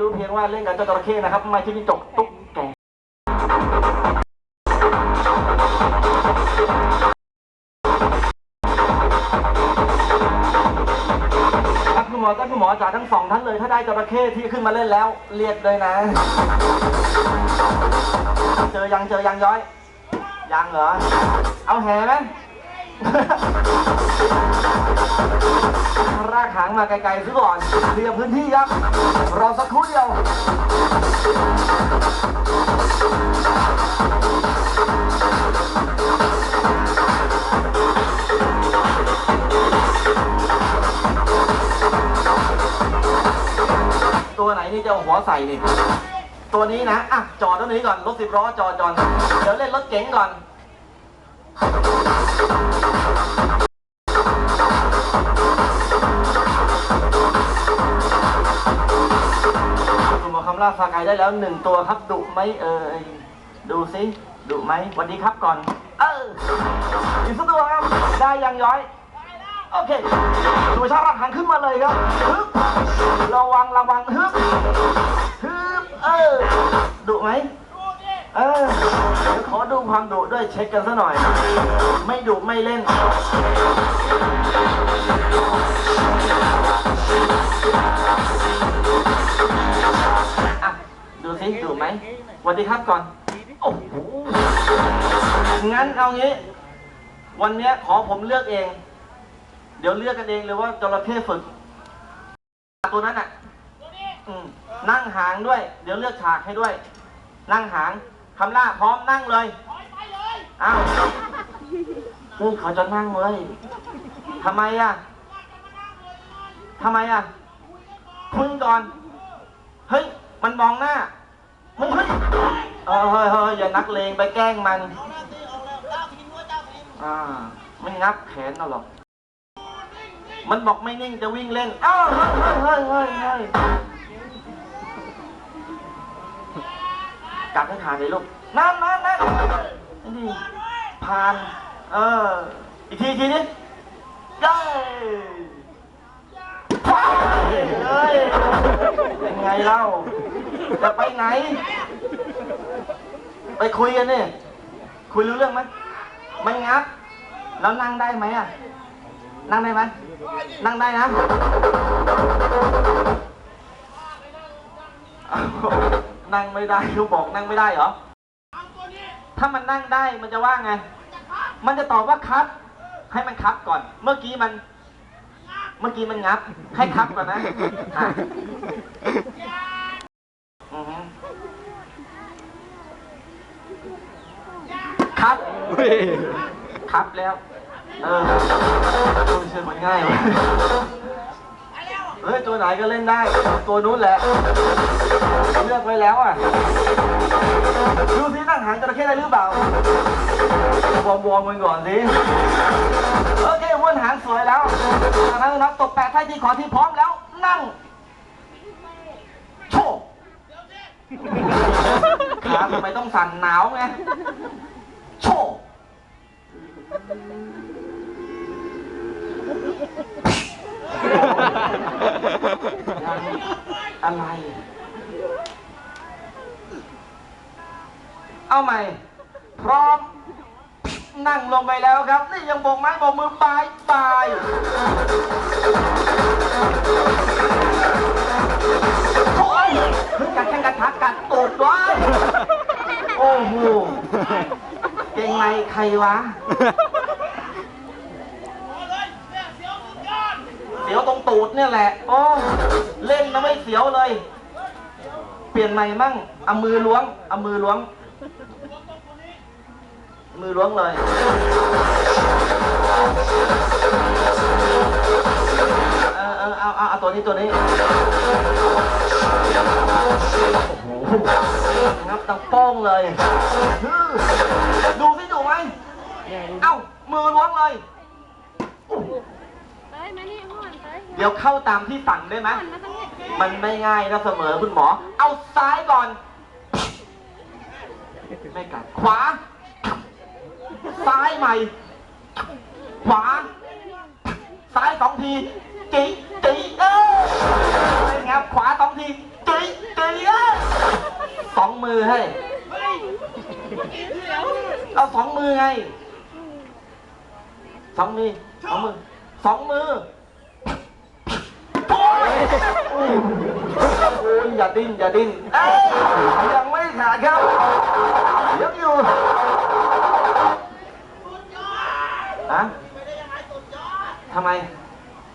รู้เพียงว่าเล่นกับเจ้าจระเข้นะครับ ไม่ใช่จิ้งจกตุ๊กแกครับคุณหมอท่านคุณหมอจ๋าทั้งสองท่านเลย ถ้าได้จระเข้ที่ขึ้นมาเล่นแล้ว เรียกเลยนะ เจอยังเจอยังย้อย ยังเหรอ เอาแหไหม รากหางมาไกลๆซะก่อนเคลียร์พื้นที่ครับ รอสักครู่เดียวตัวไหนนี่จะเอาหัวใส่นี่ ตัวนี้นะ อะ จอดตัวนี้ก่อน รถสิบล้อจอดจอดเดี๋ยวเล่นรถเก๋งก่อน คุณหมอคำล่าฟาไกได้แล้วหนึ่งตัวครับดุไหมเอ่ยดูสิดุไหมวันนี้ครับก่อน เอออีกสักตัวครับ ได้ยังย้อยโอเคดูชาระหันขึ้นมาเลยครับฮึบระวังระวังฮึบฮึบเออดุไหม เออขอดูความดุด้วยเช็คกันซะหน่อย ไม่ดุไม่เล่น อะ ดูสิดุไหมสวัสดีครับก่อน โอ้โห งั้นเอางี้ วันเนี้ยขอผมเลือกเอง เดี๋ยวเลือกกันเองเลยว่าจระเข้ฝึก ตัวนั้นอะอืมนั่งหางด้วย เดี๋ยวเลือกฉากให้ด้วย นั่งหาง คำล่าพร้อมนั่งเลยอ้าวเฮ้ยเขาจะนั่งเลยทำไมอะทำไมอะคุยก่อน เฮ้ย มันมองหน้าเฮ้ยเฮ้ยเออเฮ้ยเฮ้ยอย่านักเลงไปแกล้งมันอ่าไม่งับแขนเอาหรอก มันบอกไม่นิ่งจะวิ่งเล่น อ้าวเฮ้ยเฮ้ยเฮ้ยเฮ้ย เฮ้ยกัดให้ขาดเลยลูกนั่นนั่นนั่นนี่ผ่าน เออ อีกทีทีนี้เย้ว้เฮ้ยเป็นไงเล่า จะไปไหน ไปคุยกันนี่ คุยรู้เรื่องไหมมันงับ แล้วนั่งได้ไหมอะ นั่งได้ไหม นั่งได้นะ นั่งไม่ได้เขาบอกนั่งไม่ได้เหรอ ถ้ามันนั่งได้มันจะว่าไง มันจะตอบว่าครับ ให้มันครับก่อน เมื่อกี้มัน เมื่อกี้มันงับ ให้ครับก่อนนะอะอือฮึครับ ครับแล้ว เออโอ้ยเชื่อมันง่ายวะเฮ้ย ตัวไหนก็เล่นได้ ตัวนู้นแหละ เลือกไว้แล้วอะ ดูสินั่งหางจระเข้ได้หรือเปล่าวอมวอมมันก่อนสิโอเควนหางสวยแล้วจากนั้นนับตบแปะท้ายที่ขอที่พร้อมแล้ว นั่ง โชว์ขาทำไมต้องสั่นหนาวไง โชว์อะไร เอาใหม่ พร้อม นั่งลงไปแล้วครับ นี่ยังโบกไม้โบกมือบายบายโอ้ยเพิ่งกัดแข้งกัดขากัดตูดวะโอ้โหเก่งไหมใครวะ เสียวตรงตูดเนี่ยแหละ โอ้ เล่นนะไม่เสียวเลย เปลี่ยนใหม่มั่งเอามือล้วงเอามือล้วง มือล้วงเลยเออเออเอาเอาเอาตัวนี้ตัวนี้โอ้โหงับตังโป้งเลยฮือดูสิดูไหมเอ้ามือล้วงเลย tới mấy đi hôn tới เดี๋ยวเข้าตามที่สั่งได้ไหม hôn nó tăng hết มันไม่ง่ายนะเสมอคุณหมอ เอาซ้ายก่อน ไม่กัดขวา ซ้ายใหม่ ขวา ซ้ายสองทีจีจีเออเป็นไงครับขวาสองทีจีมือให้เอาสองมือไงสองมือสองมือสองมือโอ้ยโอ้ยอย่าดิ้นอย่าดิ้นยยังไม่ขาดครับยังอยู่ ฮะทำไม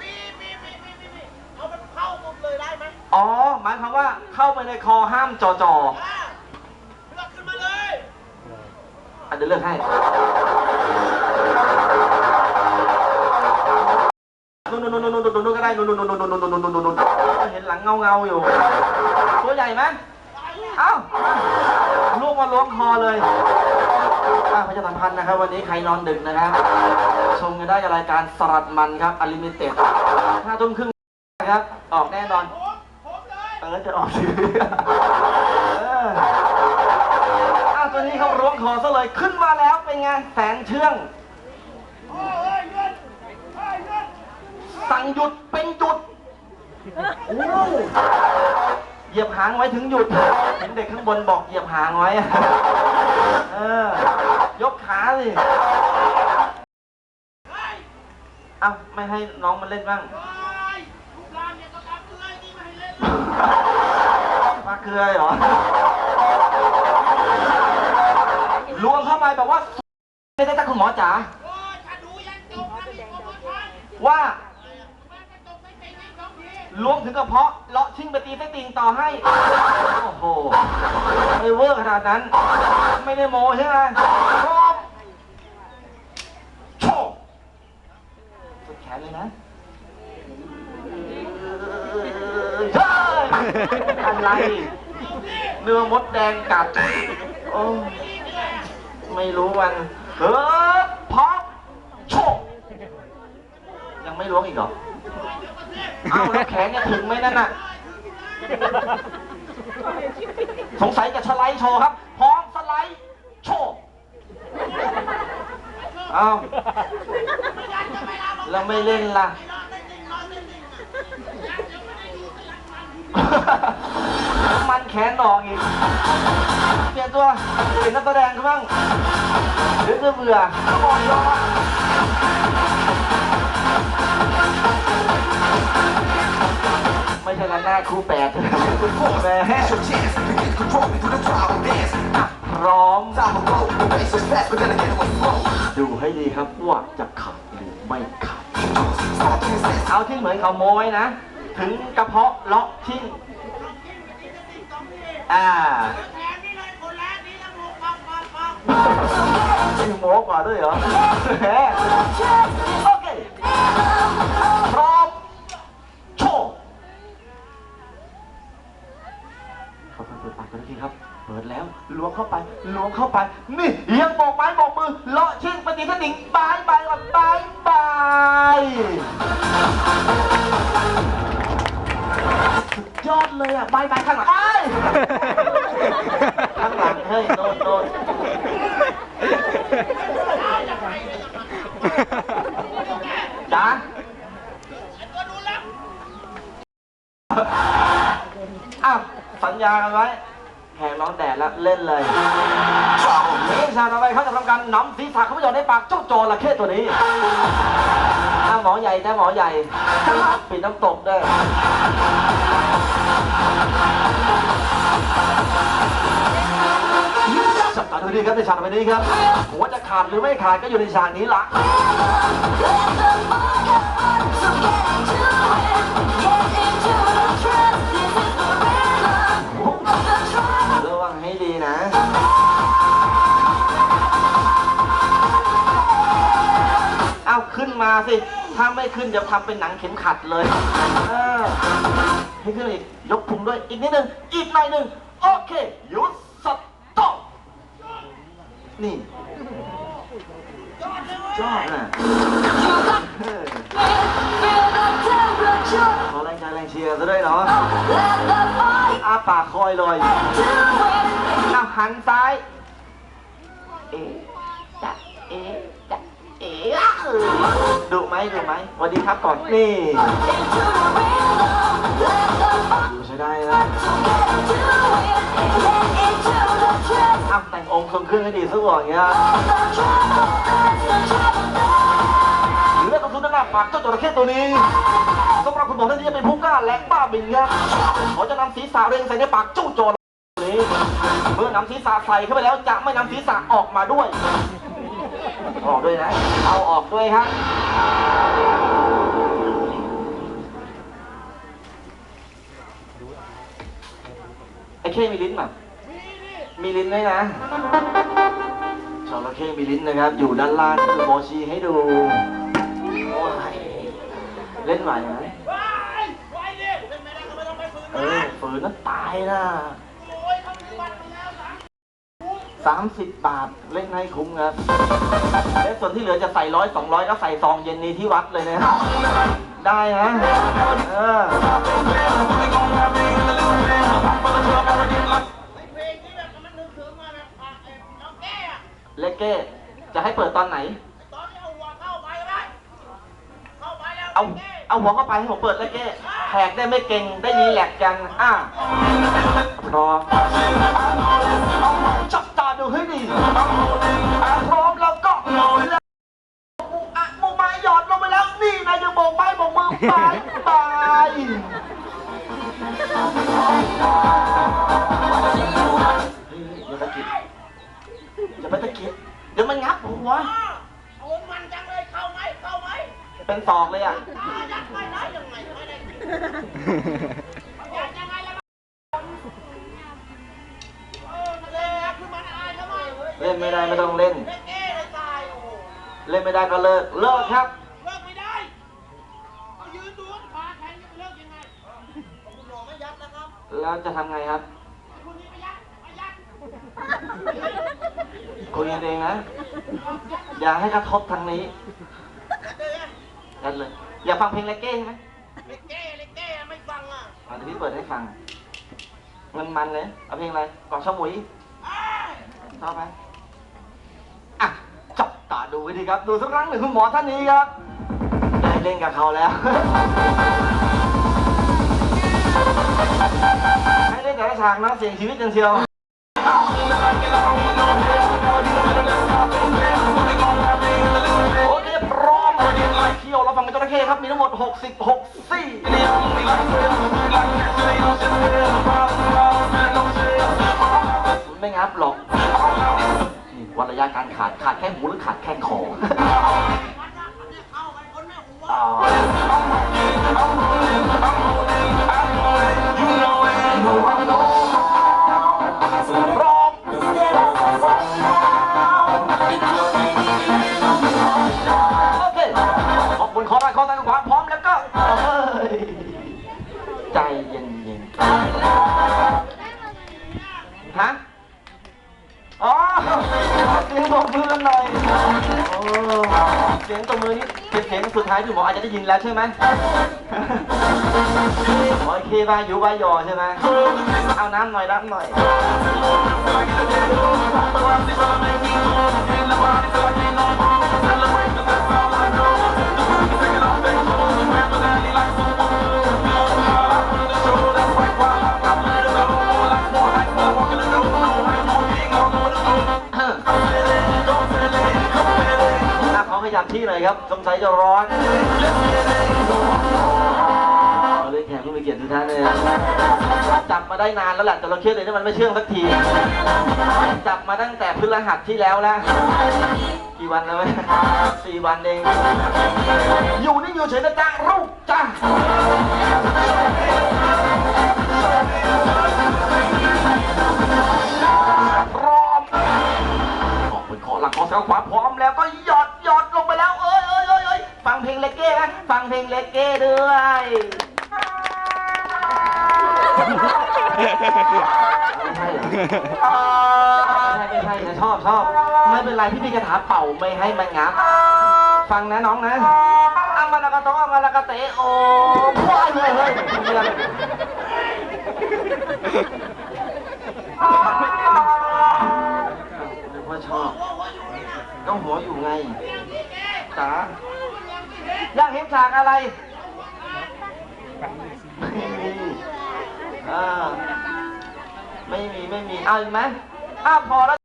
มีมีมีมีมีมีเอามันเข้ามุมเลยได้ไหมอ๋อ หมายความว่าเข้าไปในคอห้ามจอจออ่าเลือกขึ้นมาเลยอะเดี๋ยวเลือกให้ นู่นนู่นนู่นนู่นนู่นนู่นก็ได้นู่นนู่นนู่นนู่นนู่นนู่นนู่นนู่นเห็นหลังเงาเงาอยู่ ตัวใหญ่ไหมเอ้าลูกมาล้วงคอเลย อะพระเจ้าสัมพันธ์นะครับ วันนี้ใครนอนดึกนะครับ ชมกันได้กับรายการสลัดมันครับอลิมิเต็ดห้าทุ่มครึ่งนะครับ ออกแน่นอน เออจะออกทีวีเอออ้าวตัวนี้เขาล้วงคอซะเลยขึ้นมาแล้วเป็นไงแสนเชื่องโอ้ยเงินเฮ้ยเงินสั่งหยุดเป็นหยุดโอ้เหยียบหางไว้ถึงหยุดเห็นเด็กข้างบนบอกเหยียบหางไว้อะ เออ ยกขาสิเอ้าไม่ให้น้องมันเล่นบ้างปลาเกลือเหรอรวมเข้ามาแบบว่าไม่ได้ตาคุณหมอจ๋าว่า ล้วงถึงกระเพาะเลาะชิ่งไปตีไส้ติ่งต่อให้ โอ้โหไม่เวอร์ขนาดนั้น ไม่ได้โมใช่ไหมครบโชว์สุดแขนเลยนะเฮ้ยอะไร เนื้อมดแดงกัด โอ้ ไม่รู้วันเฮ้ยพร้อมโชว์ยังไม่ล้วงอีกเหรอ เอ้าแล้วแขนจะถึงไหมนั่นน่ะ สงสัยจะสไลด์โชว์ครับ พร้อมสไลด์โชว์เอ้าแล้วไม่เล่นล่ะ มันแขนออกอีก เปลี่ยนตัว เปลี่ยนนักแสดงเขาบ้างเดี๋ยวจะเบื่อ ไม่ใช่ละหน้าครูแปดแม่ร้องดูให้ดีครับว่าจะขับหรือไม่ขับ เอาที่เหมือนเขาโม้ยนะ ถึงกระเพาะเลาะทิ้งอ่าวโม้กว่าด้วยเหรอ ปิดแล้วล้วงเข้าไปล้วงเข้าไป นี่ยังบอกไม้บอกมือเลาะชิ่งปฏิทินดิ่งบายบายก่อนบายบายสุดยอดเลยอะบายบายข้างหลังไอ้ยข้างหลังเฮ้ยโดนโดนจ๋าอ้าวสัญญากันไว้ แหกร้อนแดดแล้วเล่นเลยนี่ชาต่อไปเขาจะทำการน้ำศีรษะเขาไม่ยอมในปากเจ้าโจระเข้ตัวนี้อ้าวหมอใหญ่นะหมอใหญ่ปิดน้ำตกด้วยจับตาดูดีครับในฉากต่อไปนี้ครับหัวจะขาดหรือไม่ขาดก็อยู่ในฉากนี้ละระ มาสิ ถ้าไม่ขึ้นจะทำเป็นหนังเข็มขัดเลยเออให้ขึ้นอีก ยกพุงด้วย อีกนิดนึง อีกหน่อยหนึ่ง โอเค หยุดสต็อปนี่ยอดนะเออขอแรงใจแรงเชียร์ซะด้วยเนาะอ้าปากคอยเลยเอาหันซ้าย เอ๊ะจะเอ๊ะจะเอ๊ะเออ ดุไหมดุไหมสวัสดีครับก่อน นี่ดูใช้ได้นะอ้าวแต่งองค์ทรงเครื่องให้ดีสักหน่อยอย่างเงี้ยเลือดต้องทุนหน้าปากเจ้าจระเข้ตัวนี้สำหรับคุณหมอท่านนี้จะเป็นผู้กล้าแหลกบ้าบินครับเขาจะนำศีรษะเรียงใส่ในปากเจ้าโจรนี้เมื่อนำศีรษะใส่เข้าไปแล้วจะไม่นำศีรษะออกมาด้วย ออกด้วยนะ เอาออกด้วยครับไอ้เข้มีลิ้นมั้ยมีลิ้นด้วยนะจระเข้มีลิ้นนะครับ อยู่ด้านล่างคือโมชีให้ดูโอ้ยเล่นไหวไหมว้ายไว้ดิเล่นไม่ได้ก็ไม่ต้องไปฝืนเอนะอฝืนนั้นตายนะ 30 บาทเล็กน้อยคุ้มครับแล้วส่วนที่เหลือจะใส่ร้อยสองร้อยก็ใส่ซองเย็นนี้ที่วัดเลยนะได้ฮะเล็กเก้จะให้เปิดตอนไหน เอาเอาหัวเข้าไปให้ผมเปิดเล็กเก้แขกได้ไม่เก่งได้ยีแหลกกัน อะรอ ไม้โบกมือบายบายเฮ้ยอย่าตะกิดอย่าไปตะกิดเดี๋ยวมันงับหัวอ้าวโอ้มันจังเลยเข้าไหมเข้าไหมเป็นศอกเลยอะ ตายัดไม่ได้ยังไงไม่ได้ยัดยังไงล่ะเออมันเลยคือมันอายทำไมเล่นไม่ได้ไม่ต้องเล่น เล่นเก้เลยตายโอ้โห เล่นไม่ได้ก็เลิก เลิกครับ แล้วจะทำไงครับคุณนี่ไม่ยัดไม่ยัดคุยกันเองนะ อย่าให้กระทบทางนี้เดี๋ยวนะกันเลย อย่าฟังเพลงเลกเก้ใช่ไหมเล็กเก้เล็กเก้ไม่ฟังอะอะเดี๋ยวพี่เปิดให้ฟัง มันมันเลย เอาเพลงอะไรกล่องชะมุยเอ้ยชอบไหมอะจับตาดูไว้ดีครับ ดูสักครั้งหนึ่งคุณหมอท่านนี้ครับ ได้เล่นกับเขาแล้ว ให้เล่นแต่ละฉากนะเสียงชีวิตจังเชียวโอเคพร้อมเที่ยวเราฟังกันจระเข้ครับ มีทั้งหมด 66ซี่ไม่งับหรอกนี่วัดระยะการขาดขาดแค่หูหรือขาดแค่คอมันอะมันเนี่ยเข้าไปคนแม่หัวอ๋ ขอบคุณขอได้ขอได้ความพร้อมแล้วก็เฮ้ยใจเย็นเย็นๆฮะอ๋อเสียงบอกมือกันหน่อยโอ้เสียงตบมือนี่เป็นเสียงสุดท้ายที่หมออาจจะได้ยินแล้วใช่ไหม โอเคบายอยู่บายยอใช่ไหมเอาน้ำหน่อยน้ำหน่อยถ้าเขาขยับที่หน่อยครับ สงสัยจะร้อน กผู้มีเกียรติทุกท่านเลยจับมาได้นานแล้วแหละแต่เราเครียดเลยที่มันไม่เชื่องสักที จับมาตั้งแต่พฤหัสที่แล้วแล้วกี่วันแล้วไหมสี่วันเอง อยู่นี่อยู่เฉยนะจ้าลูกจ้าพร้อมออกเป็นขอหลังขอแซวขวาพร้อมแล้วก็หยอดหยอดลงไปแล้ว เอ้ยเอ้ยเอ้ยฟังเพลงเลกเก้ไหมฟังเพลงเลกเก้ด้วย ไม่ใช่เหรอไม่ใช่ไม่ใช่นะชอบชอบไม่เป็นไรพี่พี่กระถาเป่าไม่ให้มันงับ ฟังนะน้องนะอามาลากาโตอามาลากาเตโอ้ว้ายเลยเฮ้ยเรียนนึกว่าชอบหัวหัวอยู่นี่นะก็หัวอยู่ไงเรื่องที่แก้จ๋าอยากเห็นฉากอะไร อ่าไม่มีไม่มีเอาอีกไหมถ้าพอแล้ว